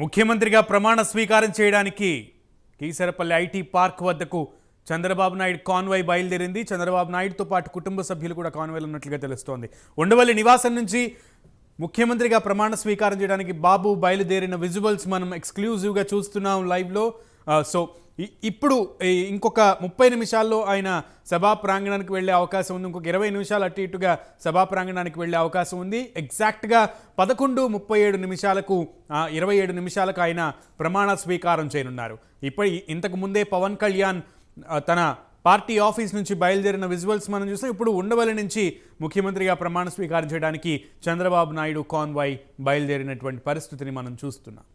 ముఖ్యమంత్రిగా ప్రమాణ స్వీకారం చేయడానికి కీసరపల్లి ఐటీ పార్క్ వద్దకు చంద్రబాబు నాయుడు కాన్వాయ్ బయలుదేరింది. చంద్రబాబు నాయుడుతో పాటు కుటుంబ సభ్యులు కూడా కాన్వాయ్లో ఉన్నట్లుగా తెలుస్తోంది. ఉండవల్లి నివాసం నుంచి ముఖ్యమంత్రిగా ప్రమాణ స్వీకారం చేయడానికి బాబు బయలుదేరిన విజువల్స్ మనం ఎక్స్క్లూజివ్గా చూస్తున్నాం లైవ్లో. సో ఇప్పుడు ఈ ఇంకొక ముప్పై నిమిషాల్లో ఆయన సభా ప్రాంగణానికి వెళ్ళే అవకాశం ఉంది. ఇంకొక ఇరవై నిమిషాలు అటు ఇటుగా సభా ప్రాంగణానికి వెళ్ళే అవకాశం ఉంది. ఎగ్జాక్ట్గా పదకొండు ముప్పై ఏడు నిమిషాలకు ఇరవై ఏడు నిమిషాలకు ఆయన ప్రమాణ స్వీకారం చేయనున్నారు. ఇప్పటి ఇంతకు ముందే పవన్ కళ్యాణ్ తన పార్టీ ఆఫీస్ నుంచి బయలుదేరిన విజువల్స్ మనం చూస్తే ఇప్పుడు ఉండవల్లి నుంచి ముఖ్యమంత్రిగా ప్రమాణ స్వీకారం చేయడానికి చంద్రబాబు నాయుడు కాన్వాయ్ బయలుదేరినటువంటి పరిస్థితిని మనం చూస్తున్నాం.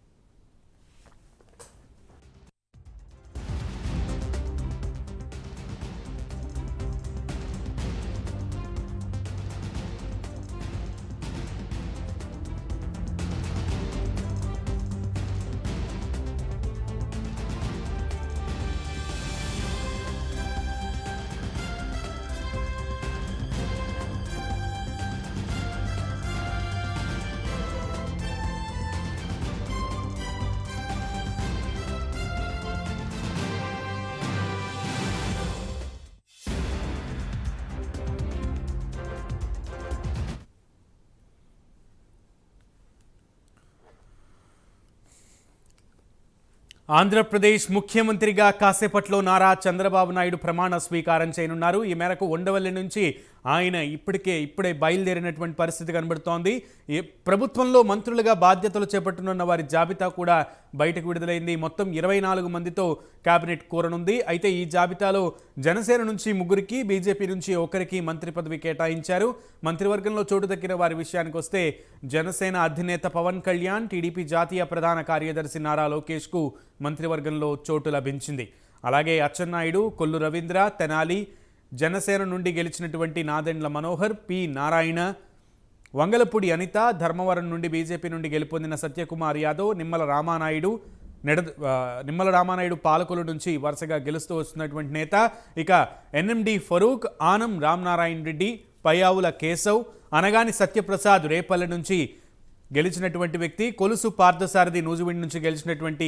ఆంధ్రప్రదేశ్ ముఖ్యమంత్రిగా కాసేపట్లో నారా చంద్రబాబు నాయుడు ప్రమాణ స్వీకారం చేయనున్నారు. ఈ మేరకు ఉండవల్లి నుంచి ఆయన ఇప్పటికే ఇప్పుడే బయలుదేరినటువంటి పరిస్థితి కనబడుతోంది. ప్రభుత్వంలో మంత్రులుగా బాధ్యతలు చేపట్టనున్న వారి జాబితా కూడా బయటకు విడుదలైంది. మొత్తం ఇరవై నాలుగు మందితో కేబినెట్ కోరనుంది. అయితే ఈ జాబితాలో జనసేన నుంచి ముగ్గురికి బీజేపీ నుంచి ఒకరికి మంత్రి పదవి కేటాయించారు. మంత్రివర్గంలో చోటు దక్కిన వారి విషయానికి వస్తే జనసేన అధినేత పవన్ కళ్యాణ్ టీడీపీ జాతీయ ప్రధాన కార్యదర్శి నారా లోకేష్కు మంత్రివర్గంలో చోటు లభించింది. అలాగే అచ్చెన్నాయుడు కొల్లు రవీంద్ర తెనాలి జనసేన నుండి గెలిచినటువంటి నాదెండ్ల మనోహర్ పి. నారాయణ వంగలపూడి అనిత ధర్మవరం నుండి బీజేపీ నుండి గెలుపొందిన సత్యకుమార్ యాదవ్ నిమ్మల రామానాయుడు నెడ నిమ్మల రామానాయుడు పాలకుల నుంచి వరుసగా గెలుస్తూ వస్తున్నటువంటి నేత ఇక ఎన్ఎండి ఫరూక్ ఆనం రామనారాయణ రెడ్డి పయ్యావుల కేశవ్ అనగాని సత్యప్రసాద్ రేపల్లె నుంచి గెలిచినటువంటి వ్యక్తి కొలుసు పార్థసారథి నూజివీడి నుంచి గెలిచినటువంటి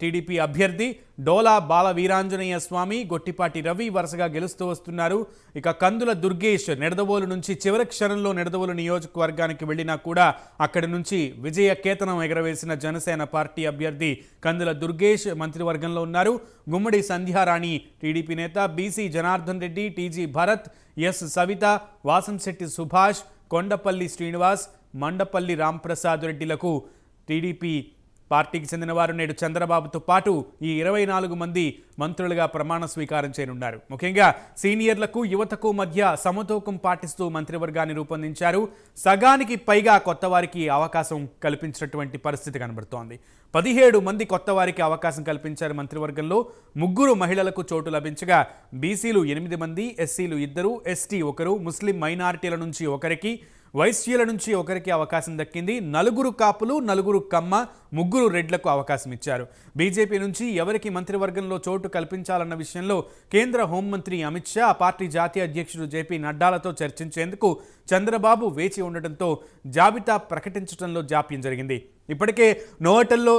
టీడీపీ అభ్యర్థి డోలా బాల వీరాంజనేయ స్వామి గొట్టిపాటి రవి వరుసగా గెలుస్తూ వస్తున్నారు. ఇక కందుల దుర్గేష్ నిడదవోలు నుంచి చివరి క్షణంలో నిడదవోలు నియోజకవర్గానికి వెళ్ళినా కూడా అక్కడి నుంచి విజయ కేతనం ఎగరవేసిన జనసేన పార్టీ అభ్యర్థి కందుల దుర్గేష్ మంత్రివర్గంలో ఉన్నారు. గుమ్మడి సంధ్యారాణి టీడీపీ నేత BC Janardhan Reddy TG Bharath S Savitha Vasamsetti Subhash Kondapalli Srinivas Mandapalli Ramprasad రెడ్డిలకు TDP పార్టీకి చెందిన వారు నేడు చంద్రబాబుతో పాటు ఈ ఇరవై నాలుగు మంది మంత్రులుగా ప్రమాణ స్వీకారం చేయనున్నారు. ముఖ్యంగా సీనియర్లకు యువతకు మధ్య సమతూకం పాటిస్తూ మంత్రివర్గాన్ని రూపొందించారు. సగానికి పైగా కొత్త వారికి అవకాశం కల్పించినటువంటి పరిస్థితి కనబడుతోంది. పదిహేడు మంది కొత్త వారికి అవకాశం కల్పించారు మంత్రివర్గంలో. ముగ్గురు మహిళలకు చోటు లభించగా బీసీలు ఎనిమిది మంది ఎస్సీలు ఇద్దరు ఎస్టీ ఒకరు ముస్లిం మైనారిటీల నుంచి ఒకరికి వైశ్యుల నుంచి ఒకరికి అవకాశం దక్కింది. నలుగురు కాపులు నలుగురు కమ్మ ముగ్గురు రెడ్లకు అవకాశం ఇచ్చారు. బీజేపీ నుంచి ఎవరికి మంత్రివర్గంలో చోటు కల్పించాలన్న విషయంలో కేంద్ర హోంమంత్రి అమిత్ షా ఆ పార్టీ జాతీయ అధ్యక్షుడు జేపీ నడ్డాలతో చర్చించేందుకు చంద్రబాబు వేచి ఉండటంతో జాబితా ప్రకటించడంలో జాప్యం జరిగింది. ఇప్పటికే నోవటల్లో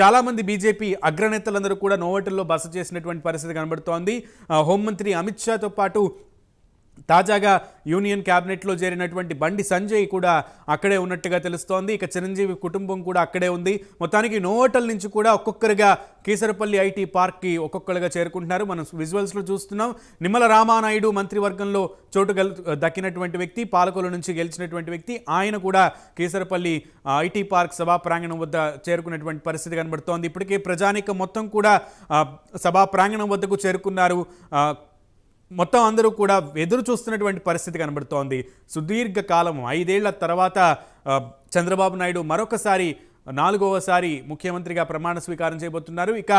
చాలామంది బీజేపీ అగ్రనేతలందరూ కూడా నోవటల్లో బస చేసినటువంటి పరిస్థితి కనబడుతోంది. హోంమంత్రి అమిత్ షాతో పాటు తాజాగా యూనియన్ క్యాబినెట్లో చేరినటువంటి బండి సంజయ్ కూడా అక్కడే ఉన్నట్టుగా తెలుస్తోంది. ఇక చిరంజీవి కుటుంబం కూడా అక్కడే ఉంది. మొత్తానికి నోవటల్ నుంచి కూడా ఒక్కొక్కరుగా కీసరపల్లి ఐటీ పార్క్కి ఒక్కొక్కరుగా చేరుకుంటున్నారు. మనం విజువల్స్లో చూస్తున్నాం. నిమ్మల రామానాయుడు మంత్రివర్గంలో చోటు గెల్ దక్కినటువంటి వ్యక్తి పాలకుల నుంచి గెలిచినటువంటి వ్యక్తి. ఆయన కూడా కీసరపల్లి ఐటీ పార్క్ సభా ప్రాంగణం వద్ద చేరుకున్నటువంటి పరిస్థితి కనబడుతోంది. ఇప్పటికే ప్రజానిక మొత్తం కూడా సభా ప్రాంగణం వద్దకు చేరుకున్నారు. మొత్తం అందరూ కూడా ఎదురు చూస్తున్నటువంటి పరిస్థితి కనబడుతోంది. సుదీర్ఘ కాలం ఐదేళ్ళ తర్వాత చంద్రబాబు నాయుడు మరొకసారి నాలుగవసారి ముఖ్యమంత్రిగా ప్రమాణ స్వీకారం చేయబోతున్నారు. ఇక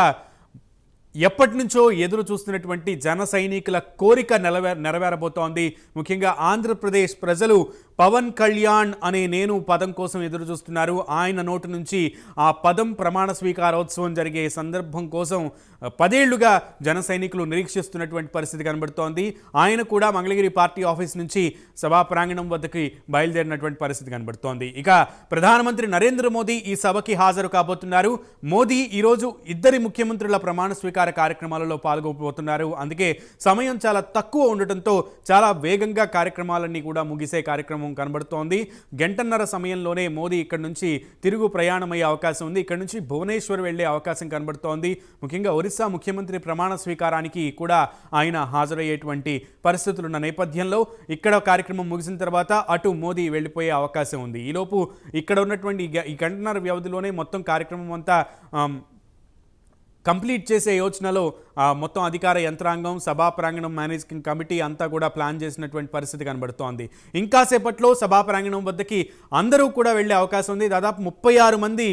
ఎప్పటి నుంచో ఎదురు చూస్తున్నటువంటి జన సైనికుల కోరిక నెరవే నెరవేరబోతోంది. ముఖ్యంగా ఆంధ్రప్రదేశ్ ప్రజలు పవన్ కళ్యాణ్ అనే నేను పదం కోసం ఎదురు చూస్తున్నారు ఆయన నోటి నుంచి ఆ పదం ప్రమాణ స్వీకారోత్సవం జరిగే సందర్భం కోసం పదేళ్ళుగా జన సైనికులు నిరీక్షిస్తున్నటువంటి పరిస్థితి కనబడుతోంది. ఆయన కూడా మంగళగిరి పార్టీ ఆఫీస్ నుంచి సభా ప్రాంగణం వద్దకి బయలుదేరినటువంటి పరిస్థితి కనబడుతోంది. ఇక ప్రధానమంత్రి నరేంద్ర మోదీ ఈ సభకి హాజరు కాబోతున్నారు. మోదీ ఈరోజు ఇద్దరి ముఖ్యమంత్రుల ప్రమాణ స్వీకార కార్యక్రమాలలో పాల్గొపోతున్నారు. అందుకే సమయం చాలా తక్కువ ఉండటంతో చాలా వేగంగా కార్యక్రమాలన్నీ కూడా ముగిసే కార్యక్రమం కనబడుతోంది. గంటన్నర సమయంలోనే మోదీ ఇక్కడ నుంచి తిరుగు ప్రయాణమయ్యే అవకాశం ఉంది. ఇక్కడ నుంచి భువనేశ్వర్ వెళ్ళే అవకాశం కనబడుతోంది. ముఖ్యంగా ఒరిస్సా ముఖ్యమంత్రి ప్రమాణ స్వీకారానికి కూడా ఆయన హాజరయ్యేటువంటి పరిస్థితులున్న నేపథ్యంలో ఇక్కడ కార్యక్రమం ముగిసిన తర్వాత అటు మోదీ వెళ్ళిపోయే అవకాశం ఉంది. ఈలోపు ఇక్కడ ఉన్నటువంటి ఈ గంటన్నర వ్యవధిలోనే మొత్తం కార్యక్రమం అంతా కంప్లీట్ చేసే యోచనలో మొత్తం అధికార యంత్రాంగం సభా ప్రాంగణం మేనేజింగ్ కమిటీ అంతా కూడా ప్లాన్ చేసినటువంటి పరిస్థితి కనబడుతోంది. ఇంకా సేపట్లో సభా ప్రాంగణం వద్దకి అందరూ కూడా వెళ్ళే అవకాశం ఉంది. దాదాపు ముప్పై ఆరు మంది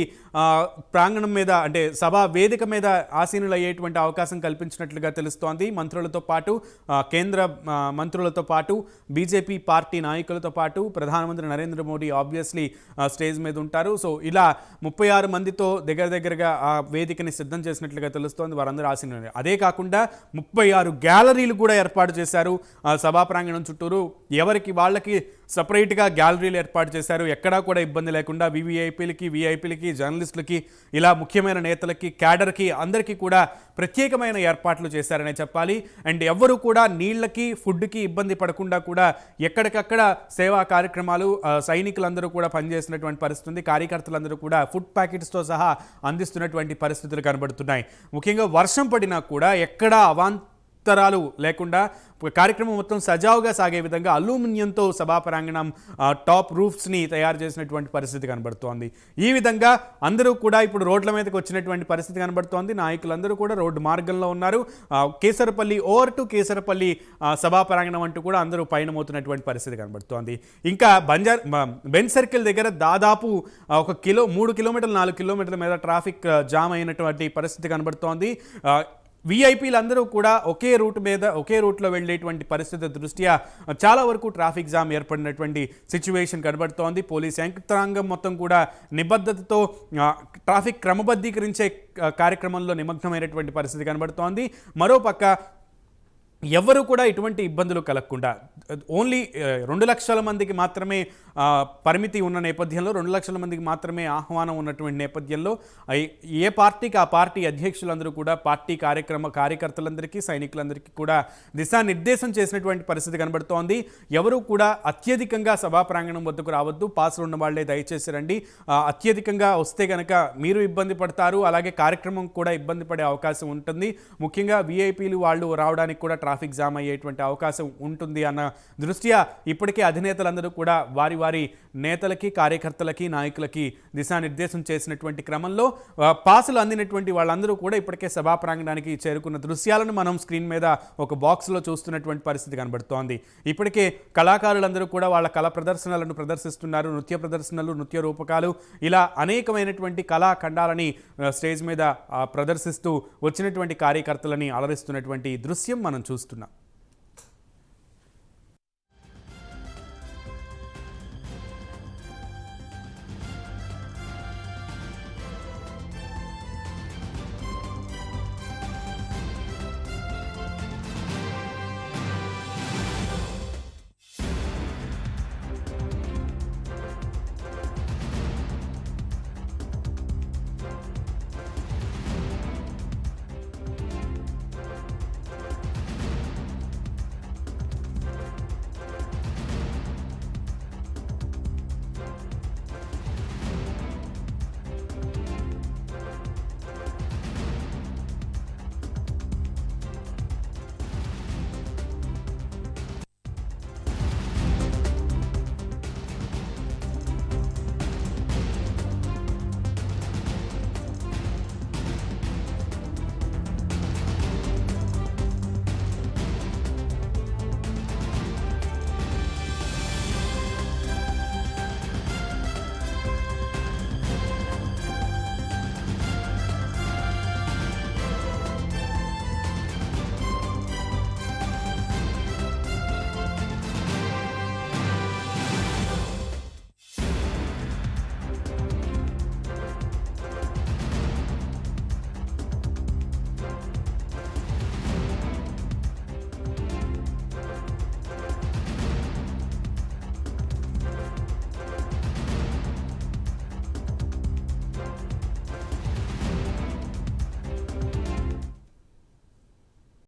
ప్రాంగణం మీద అంటే సభా వేదిక మీద ఆసీనులు అయ్యేటువంటి అవకాశం కల్పించినట్లుగా తెలుస్తోంది. మంత్రులతో పాటు కేంద్ర మంత్రులతో పాటు బీజేపీ పార్టీ నాయకులతో పాటు ప్రధానమంత్రి నరేంద్ర మోడీ ఆబ్వియస్లీ స్టేజ్ మీద ఉంటారు. సో ఇలా ముప్పై ఆరు మందితో దగ్గర దగ్గరగా ఆ వేదికని సిద్ధం చేసినట్లుగా తెలుస్తోంది వారందరూ ఆసీనులు అదే కాకుండా ముప్పై ఆరు గ్యాలరీలు కూడా ఏర్పాటు చేశారు. సభా ప్రాంగణం చుట్టూరు ఎవరికి వాళ్ళకి సపరేట్గా గ్యాలరీలు ఏర్పాటు చేశారు ఎక్కడా కూడా ఇబ్బంది లేకుండా వివిఐపీలకి విఐపీలకి జర్నలిస్టులకి ఇలా ముఖ్యమైన నేతలకి క్యాడర్కి అందరికీ కూడా ప్రత్యేకమైన ఏర్పాట్లు చేశారనే చెప్పాలి. అండ్ ఎవ్వరూ కూడా నీళ్ళకి ఫుడ్కి ఇబ్బంది పడకుండా కూడా ఎక్కడికక్కడ సేవా కార్యక్రమాలు సైనికులందరూ కూడా పనిచేసినటువంటి పరిస్థితి ఉంది కార్యకర్తలందరూ కూడా ఫుడ్ ప్యాకెట్స్తో సహా అందిస్తున్నటువంటి పరిస్థితులు కనబడుతున్నాయి. ముఖ్యంగా వర్షం పడినా కూడా ఎక్కడా ఉత్తరాలు లేకుండా కార్యక్రమం మొత్తం సజావుగా సాగే విధంగా అల్యూమినియంతో సభా ప్రాంగణం టాప్ రూఫ్స్ని తయారు చేసినటువంటి పరిస్థితి కనబడుతోంది. ఈ విధంగా అందరూ కూడా ఇప్పుడు రోడ్ల మీదకి వచ్చినటువంటి పరిస్థితి కనబడుతోంది. నాయకులందరూ కూడా రోడ్డు మార్గంలో ఉన్నారు. కేసరపల్లి ఓవర్ టు కేసరపల్లి ఆ, సభా ప్రాంగణం అంటూ కూడా అందరూ పయనమవుతున్నటువంటి పరిస్థితి కనబడుతోంది. ఇంకా బంజార్ బెన్ బెంజ్ సర్కిల్ దగ్గర దాదాపు ఒక కిలో మూడు కిలోమీటర్లు నాలుగు కిలోమీటర్ల మీద ట్రాఫిక్ జామ్ అయినటువంటి పరిస్థితి కనబడుతోంది. వీఐపీలందరూ కూడా ఒకే రూట్ మీద ఒకే రూట్లో వెళ్ళేటువంటి పరిస్థితి దృష్ట్యా చాలా వరకు ట్రాఫిక్ జామ్ ఏర్పడినటువంటి సిచ్యువేషన్ కనబడుతోంది. పోలీస్ యంత్రాంగం మొత్తం కూడా నిబద్ధతతో ట్రాఫిక్ క్రమబద్ధీకరించే కార్యక్రమంలో నిమగ్నమైనటువంటి పరిస్థితి కనబడుతోంది. మరోపక్క ఎవ్వరూ కూడా ఇటువంటి ఇబ్బందులు కలగకుండా ఓన్లీ రెండు లక్షల మందికి మాత్రమే పరిమితి ఉన్న నేపథ్యంలో రెండు లక్షల మందికి మాత్రమే ఆహ్వానం ఉన్నటువంటి నేపథ్యంలో ఏ పార్టీకి ఆ పార్టీ అధ్యక్షులందరూ కూడా పార్టీ కార్యక్రమ కార్యకర్తలందరికీ సైనికులందరికీ కూడా దిశానిర్దేశం చేసినటువంటి పరిస్థితి కనబడుతోంది. ఎవరు కూడా అత్యధికంగా సభా ప్రాంగణం వద్దకు రావద్దు. పాసులు ఉన్న వాళ్ళే దయచేసి రండి. అత్యధికంగా వస్తే కనుక మీరు ఇబ్బంది పడతారు. అలాగే కార్యక్రమం కూడా ఇబ్బంది పడే అవకాశం ఉంటుంది. ముఖ్యంగా విఐపీలు వాళ్ళు రావడానికి కూడా ట్రాఫిక్ జామ్ అయ్యేటువంటి అవకాశం ఉంటుంది అన్న దృష్ట్యా ఇప్పటికే అధినేతలందరూ కూడా వారి వారి నేతలకి కార్యకర్తలకి నాయకులకి దిశానిర్దేశం చేసినటువంటి క్రమంలో పాసులు అందినటువంటి వాళ్ళందరూ కూడా ఇప్పటికే సభా ప్రాంగణానికి చేరుకున్న దృశ్యాలను మనం స్క్రీన్ మీద ఒక బాక్స్లో చూస్తున్నటువంటి పరిస్థితి కనబడుతోంది. ఇప్పటికే కళాకారులందరూ కూడా వాళ్ళ కళా ప్రదర్శనలను ప్రదర్శిస్తున్నారు. నృత్య ప్రదర్శనలు నృత్య రూపకాలు ఇలా అనేకమైనటువంటి కళాఖండాలని స్టేజ్ మీద ప్రదర్శిస్తూ వచ్చినటువంటి కార్యకర్తలని అలరిస్తున్నటువంటి దృశ్యం మనం చూస్తున్నాం.